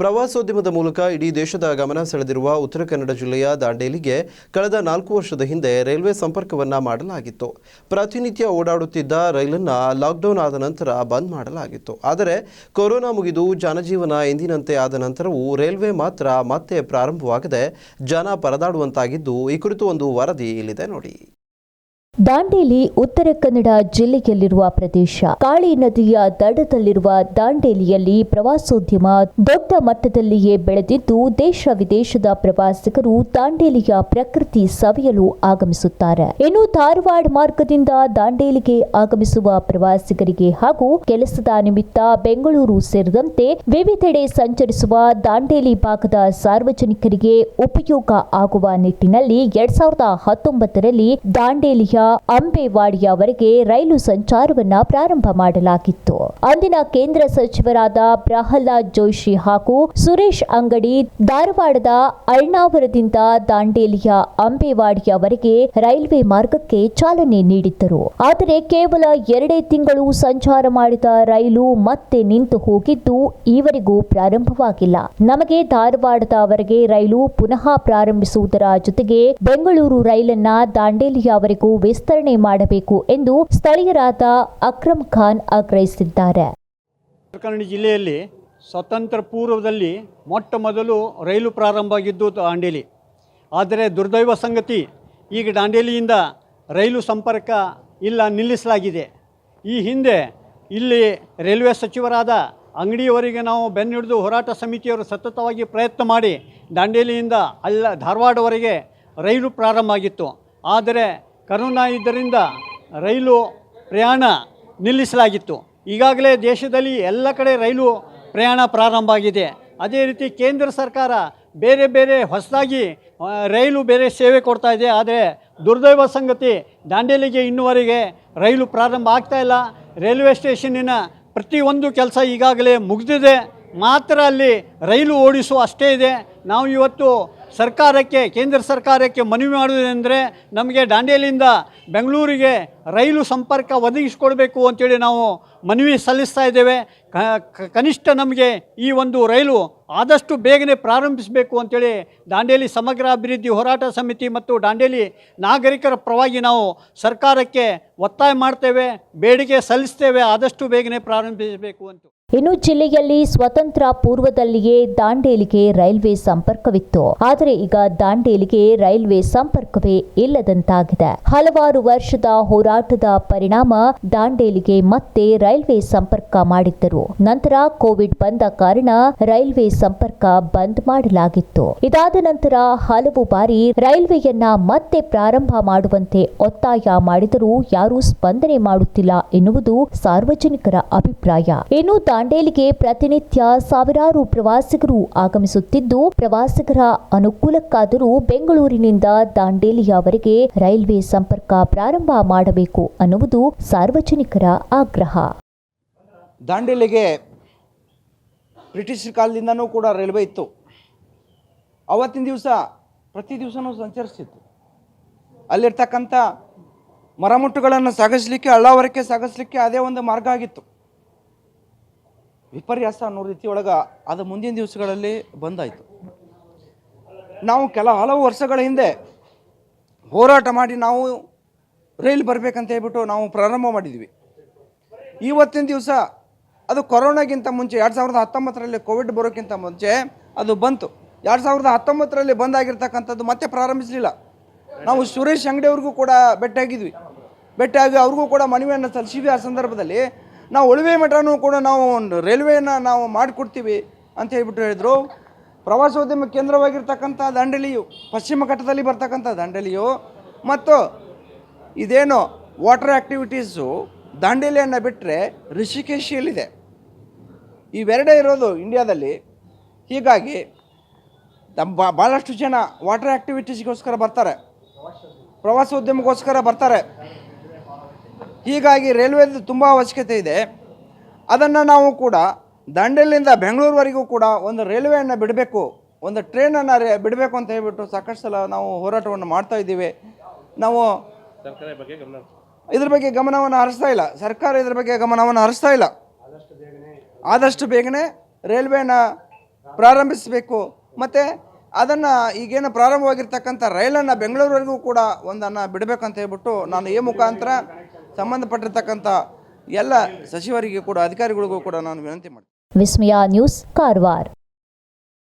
ಪ್ರವಾಸೋದ್ಯಮದ ಮೂಲಕ ಇಡೀ ದೇಶದ ಗಮನ ಸೆಳೆದಿರುವ ಉತ್ತರ ಕನ್ನಡ ಜಿಲ್ಲೆಯ ದಾಂಡೇಲಿಗೆ ಕಳೆದ ನಾಲ್ಕು ವರ್ಷದ ಹಿಂದೆ ರೈಲ್ವೆ ಸಂಪರ್ಕವನ್ನ ಮಾಡಲಾಗಿತ್ತು. ಪ್ರತಿನಿತ್ಯ ಓಡಾಡುತ್ತಿದ್ದ ರೈಲನ್ನು ಲಾಕ್ಡೌನ್ ಆದ ನಂತರ ಬಂದ್ ಮಾಡಲಾಗಿತ್ತು. ಆದರೆ ಕೊರೋನಾ ಮುಗಿದು ಜನಜೀವನ ಎಂದಿನಂತೆ ಆದ ನಂತರವೂ ರೈಲ್ವೆ ಮಾತ್ರ ಮತ್ತೆ ಪ್ರಾರಂಭವಾಗದೆ ಜನ ಪರದಾಡುವಂತಾಗಿದ್ದು ಈ ಕುರಿತು ಒಂದು ವರದಿ ಇಲ್ಲಿದೆ ನೋಡಿ. ದಾಂಡೇಲಿ, ಉತ್ತರ ಕನ್ನಡ ಜಿಲ್ಲೆಯಲ್ಲಿರುವ ಪ್ರದೇಶ. ಕಾಳಿ ನದಿಯ ದಡದಲ್ಲಿರುವ ದಾಂಡೇಲಿಯಲ್ಲಿ ಪ್ರವಾಸೋದ್ಯಮ ದೊಡ್ಡ ಮಟ್ಟದಲ್ಲಿಯೇ ಬೆಳೆದಿದ್ದು, ದೇಶ ವಿದೇಶದ ಪ್ರವಾಸಿಗರು ದಾಂಡೇಲಿಯ ಪ್ರಕೃತಿ ಸವಿಯಲು ಆಗಮಿಸುತ್ತಾರೆ. ಇನ್ನು ಧಾರವಾಡ ಮಾರ್ಗದಿಂದ ದಾಂಡೇಲಿಗೆ ಆಗಮಿಸುವ ಪ್ರವಾಸಿಗರಿಗೆ ಹಾಗೂ ಕೆಲಸದ ನಿಮಿತ್ತ ಬೆಂಗಳೂರು ಸೇರಿದಂತೆ ವಿವಿಧೆಡೆ ಸಂಚರಿಸುವ ದಾಂಡೇಲಿ ಭಾಗದ ಸಾರ್ವಜನಿಕರಿಗೆ ಉಪಯೋಗ ಆಗುವ ನಿಟ್ಟಿನಲ್ಲಿ ಎರಡ್ ಸಾವಿರದ ಹತ್ತೊಂಬತ್ತರಲ್ಲಿ ದಾಂಡೇಲಿಯ ಅಂಬೇವಾಡಿಯವರೆಗೆ ರೈಲು ಸಂಚಾರವನ್ನ ಪ್ರಾರಂಭ ಮಾಡಲಾಗಿತ್ತು. ಅಂದಿನ ಕೇಂದ್ರ ಸಚಿವರಾದ ಪ್ರಹ್ಲಾದ್ ಜೋಶಿ ಹಾಗೂ ಸುರೇಶ್ ಅಂಗಡಿ, ಧಾರವಾಡದ ಅಳ್ನಾವರದಿಂದ ದಾಂಡೇಲಿಯ ಅಂಬೇವಾಡಿಯವರೆಗೆ ರೈಲ್ವೆ ಮಾರ್ಗಕ್ಕೆ ಚಾಲನೆ ನೀಡಿದ್ದರು. ಆದರೆ ಕೇವಲ ಎರಡೇ ತಿಂಗಳು ಸಂಚಾರ ಮಾಡಿದ ರೈಲು ಮತ್ತೆ ನಿಂತು ಹೋಗಿದ್ದು ಈವರೆಗೂ ಪ್ರಾರಂಭವಾಗಿಲ್ಲ. ನಮಗೆ ಧಾರವಾಡದವರೆಗೆ ರೈಲು ಪುನಃ ಪ್ರಾರಂಭಿಸುವುದರ ಜೊತೆಗೆ ಬೆಂಗಳೂರು ರೈಲನ್ನ ದಾಂಡೇಲಿಯವರೆಗೂ ವಿಸ್ತರಣೆ ಮಾಡಬೇಕು ಎಂದು ಸ್ಥಳೀಯರಾದ ಅಕ್ರಮ್ ಖಾನ್ ಆಗ್ರಹಿಸಿದ್ದಾರೆ. ಕನ್ನಡ ಜಿಲ್ಲೆಯಲ್ಲಿ ಸ್ವತಂತ್ರ ಪೂರ್ವದಲ್ಲಿ ಮೊಟ್ಟ ಮೊದಲು ರೈಲು ಪ್ರಾರಂಭ ಆಗಿದ್ದು ದಾಂಡೇಲಿ. ಆದರೆ ದುರ್ದೈವ ಸಂಗತಿ, ಈಗ ದಾಂಡೇಲಿಯಿಂದ ರೈಲು ಸಂಪರ್ಕ ಇಲ್ಲ ನಿಲ್ಲಿಸಲಾಗಿದೆ. ಈ ಹಿಂದೆ ಇಲ್ಲಿ ರೈಲ್ವೆ ಸಚಿವರಾದ ಅಂಗಡಿಯವರಿಗೆ ನಾವು ಬೆನ್ನಿಡಿದು ಹೋರಾಟ ಸಮಿತಿಯವರು ಸತತವಾಗಿ ಪ್ರಯತ್ನ ಮಾಡಿ ದಾಂಡೇಲಿಯಿಂದ ಅಲ್ಲ ಧಾರವಾಡವರೆಗೆ ರೈಲು ಪ್ರಾರಂಭ ಆಗಿತ್ತು. ಆದರೆ ಕರೋನಾ ಇದ್ದರಿಂದ ರೈಲು ಪ್ರಯಾಣ ನಿಲ್ಲಿಸಲಾಗಿತ್ತು. ಈಗಾಗಲೇ ದೇಶದಲ್ಲಿ ಎಲ್ಲ ಕಡೆ ರೈಲು ಪ್ರಯಾಣ ಪ್ರಾರಂಭ ಆಗಿದೆ. ಅದೇ ರೀತಿ ಕೇಂದ್ರ ಸರ್ಕಾರ ಬೇರೆ ಬೇರೆ ಹೊಸದಾಗಿ ರೈಲು ಬೇರೆ ಸೇವೆ ಕೊಡ್ತಾ ಇದೆ. ಆದರೆ ದುರ್ದೈವ ಸಂಗತಿ, ದಾಂಡೇಲಿಗೆ ಇನ್ನುವರೆಗೆ ರೈಲು ಪ್ರಾರಂಭ ಆಗ್ತಾ ಇಲ್ಲ. ರೈಲ್ವೆ ಸ್ಟೇಷನ್ನಿನ ಪ್ರತಿಯೊಂದು ಕೆಲಸ ಈಗಾಗಲೇ ಮುಗಿದಿದೆ. ಮಾತ್ರ ಅಲ್ಲಿ ರೈಲು ಓಡಿಸುವ ಅಷ್ಟೇ ಇದೆ. ನಾವು ಇವತ್ತು ಸರ್ಕಾರಕ್ಕೆ, ಕೇಂದ್ರ ಸರ್ಕಾರಕ್ಕೆ ಮನವಿ ಮಾಡುವುದೆಂದರೆ ನಮಗೆ ದಾಂಡೇಲಿಯಿಂದ ಬೆಂಗಳೂರಿಗೆ ರೈಲು ಸಂಪರ್ಕ ಒದಗಿಸಿಕೊಡಬೇಕು ಅಂತೇಳಿ ನಾವು ಮನವಿ ಸಲ್ಲಿಸ್ತಾ ಇದ್ದೇವೆ. ಕನಿಷ್ಠ ನಮಗೆ ಈ ಒಂದು ರೈಲು ಆದಷ್ಟು ಬೇಗನೆ ಪ್ರಾರಂಭಿಸಬೇಕು ಅಂತೇಳಿ ದಾಂಡೇಲಿ ಸಮಗ್ರ ಅಭಿವೃದ್ಧಿ ಹೋರಾಟ ಸಮಿತಿ ಮತ್ತು ದಾಂಡೇಲಿ ನಾಗರಿಕರ ಪರವಾಗಿ ನಾವು ಸರ್ಕಾರಕ್ಕೆ ಒತ್ತಾಯ ಮಾಡ್ತೇವೆ, ಬೇಡಿಕೆ ಸಲ್ಲಿಸ್ತೇವೆ, ಆದಷ್ಟು ಬೇಗನೆ ಪ್ರಾರಂಭಿಸಬೇಕು ಅಂತ. ಇನ್ನು ಜಿಲ್ಲೆಯಲ್ಲಿ ಸ್ವತಂತ್ರ ಪೂರ್ವದಲ್ಲಿಯೇ ದಾಂಡೇಲಿಗೆ ರೈಲ್ವೆ ಸಂಪರ್ಕವಿತ್ತು. ಆದರೆ ಈಗ ದಾಂಡೇಲಿಗೆ ರೈಲ್ವೆ ಸಂಪರ್ಕವೇ ಇಲ್ಲದಂತಾಗಿದೆ. ಹಲವಾರು ವರ್ಷದ ಹೋರಾಟದ ಪರಿಣಾಮ ದಾಂಡೇಲಿಗೆ ಮತ್ತೆ ರೈಲ್ವೆ ಸಂಪರ್ಕ ಮಾಡಿದ್ದರು. ನಂತರ ಕೋವಿಡ್ ಬಂದ ಕಾರಣ ರೈಲ್ವೆ ಸಂಪರ್ಕ ಬಂದ್ ಮಾಡಲಾಗಿತ್ತು. ಇದಾದ ನಂತರ ಹಲವು ಬಾರಿ ರೈಲ್ವೆಯನ್ನ ಮತ್ತೆ ಪ್ರಾರಂಭ ಮಾಡುವಂತೆ ಒತ್ತಾಯ ಮಾಡಿದರೂ ಯಾರೂ ಸ್ಪಂದನೆ ಮಾಡುತ್ತಿಲ್ಲ ಎನ್ನುವುದು ಸಾರ್ವಜನಿಕರ ಅಭಿಪ್ರಾಯ. ಇನ್ನು ದಾಂಡೇಲಿಗೆ ಪ್ರತಿನಿತ್ಯ ಸಾವಿರಾರು ಪ್ರವಾಸಿಗರು ಆಗಮಿಸುತ್ತಿದ್ದು, ಪ್ರವಾಸಿಗರ ಅನುಕೂಲಕ್ಕಾದರೂ ಬೆಂಗಳೂರಿನಿಂದ ದಾಂಡೇಲಿಯವರೆಗೆ ರೈಲ್ವೆ ಸಂಪರ್ಕ ಪ್ರಾರಂಭ ಮಾಡಬೇಕು ಅನ್ನುವುದು ಸಾರ್ವಜನಿಕರ ಆಗ್ರಹ. ದಾಂಡೇಲಿಗೆ ಬ್ರಿಟಿಷ್ ಕಾಲದಿಂದನೂ ಕೂಡ ರೈಲ್ವೆ ಇತ್ತು. ಅವತ್ತಿನ ದಿವಸ ಪ್ರತಿ ದಿವಸನೂ ಸಂಚರಿಸಿತ್ತು ಅಲ್ಲಿರ್ತಕ್ಕಂಥ ಮರಮುಟ್ಟುಗಳನ್ನು ಸಾಗಿಸ್ಲಿಕ್ಕೆ, ಹಳ್ಳವರಕ್ಕೆ ಸಾಗಿಸ್ಲಿಕ್ಕೆ ಅದೇ ಒಂದು ಮಾರ್ಗ ಆಗಿತ್ತು. ವಿಪರ್ಯಾಸ ಅನ್ನೋ ರೀತಿ ಒಳಗೆ ಅದು ಮುಂದಿನ ದಿವಸಗಳಲ್ಲಿ ಬಂದಾಯಿತು. ನಾವು ಕೆಲ ಹಲವು ವರ್ಷಗಳ ಹಿಂದೆ ಹೋರಾಟ ಮಾಡಿ ನಾವು ರೈಲ್ ಬರಬೇಕಂತ ಹೇಳ್ಬಿಟ್ಟು ನಾವು ಪ್ರಾರಂಭ ಮಾಡಿದ್ವಿ. ಇವತ್ತಿನ ದಿವಸ ಅದು ಕೊರೋನಾಗಿಂತ ಮುಂಚೆ, ಎರಡು ಸಾವಿರದ ಹತ್ತೊಂಬತ್ತರಲ್ಲಿ ಕೋವಿಡ್ ಬರೋಕ್ಕಿಂತ ಮುಂಚೆ ಅದು ಬಂತು. ಎರಡು ಸಾವಿರದ ಹತ್ತೊಂಬತ್ತರಲ್ಲಿ ಬಂದಾಗಿರ್ತಕ್ಕಂಥದ್ದು ಮತ್ತೆ ಪ್ರಾರಂಭಿಸಲಿಲ್ಲ. ನಾವು ಸುರೇಶ್ ಅಂಗಡಿಯವ್ರಿಗೂ ಕೂಡ ಭೇಟಿಯಾಗಿದ್ವಿ. ಭೇಟಿಯಾಗಿ ಅವ್ರಿಗೂ ಕೂಡ ಮನವಿಯನ್ನು ಸಲ್ಲಿಸಿದ್ವಿ ಆ ಸಂದರ್ಭದಲ್ಲಿ. ನಾವು ಉಳುವೆ ಮಠನೂ ಕೂಡ ನಾವು ಒಂದು ರೈಲ್ವೆಯನ್ನು ನಾವು ಮಾಡಿಕೊಡ್ತೀವಿ ಅಂತ ಹೇಳ್ಬಿಟ್ಟು ಹೇಳಿದರು. ಪ್ರವಾಸೋದ್ಯಮ ಕೇಂದ್ರವಾಗಿರ್ತಕ್ಕಂಥ ದಾಂಡೇಲಿಯು, ಪಶ್ಚಿಮ ಘಟ್ಟದಲ್ಲಿ ಬರ್ತಕ್ಕಂಥ ದಾಂಡೇಲಿಯು ಮತ್ತು ಇದೇನು ವಾಟರ್ ಆ್ಯಕ್ಟಿವಿಟೀಸು ದಾಂಡೇಲಿಯನ್ನು ಬಿಟ್ಟರೆ ಋಷಿಕೇಶಿಯಲ್ಲಿದೆ ಇವೆರಡೇ ಇರೋದು ಇಂಡಿಯಾದಲ್ಲಿ. ಹೀಗಾಗಿ ಭಾಳಷ್ಟು ಜನ ವಾಟರ್ ಆ್ಯಕ್ಟಿವಿಟೀಸ್ಗೋಸ್ಕರ ಬರ್ತಾರೆ. ಪ್ರವಾಸೋದ್ಯಮಕ್ಕೋಸ್ಕರ ಬರ್ತಾರೆ. ಹೀಗಾಗಿ ರೈಲ್ವೆದು ತುಂಬ ಅವಶ್ಯಕತೆ ಇದೆ. ಅದನ್ನು ನಾವು ಕೂಡ ದಾಂಡೇಲಿಂದ ಬೆಂಗಳೂರುವರೆಗೂ ಕೂಡ ಒಂದು ರೈಲ್ವೆಯನ್ನು ಬಿಡಬೇಕು ಒಂದು ಟ್ರೈನನ್ನು ರೇ ಬಿಡಬೇಕು ಅಂತ ಹೇಳಿಬಿಟ್ಟು ಸಾಕಷ್ಟು ಸಲ ನಾವು ಹೋರಾಟವನ್ನು ಮಾಡ್ತಾ ಇದ್ದೀವಿ. ನಾವು ಇದ್ರ ಬಗ್ಗೆ ಗಮನವನ್ನು ಹರಿಸ್ತಾ ಇಲ್ಲ. ಸರ್ಕಾರ ಇದ್ರ ಬಗ್ಗೆ ಗಮನವನ್ನು ಹರಿಸ್ತಾ ಇಲ್ಲ. ಆದಷ್ಟು ಬೇಗನೆ ರೈಲ್ವೆನ ಪ್ರಾರಂಭಿಸಬೇಕು. ಮತ್ತು ಅದನ್ನು ಈಗೇನು ಪ್ರಾರಂಭವಾಗಿರ್ತಕ್ಕಂಥ ರೈಲನ್ನು ಬೆಂಗಳೂರುವರೆಗೂ ಕೂಡ ಒಂದನ್ನು ಬಿಡಬೇಕಂತ ಹೇಳ್ಬಿಟ್ಟು ನಾನು ಈ ಮುಖಾಂತರ ಸಂಬಂಧಪಟ್ಟಿರ್ತಕ್ಕಂಥ ಎಲ್ಲ ಸಚಿವರಿಗೆ ಕೂಡ ಅಧಿಕಾರಿಗಳಿಗೂ ಕೂಡ ನಾನು ವಿನಂತಿ ಮಾಡ್ತೀನಿ. ವಿಸ್ಮಯ ನ್ಯೂಸ್ ಕಾರವಾರ.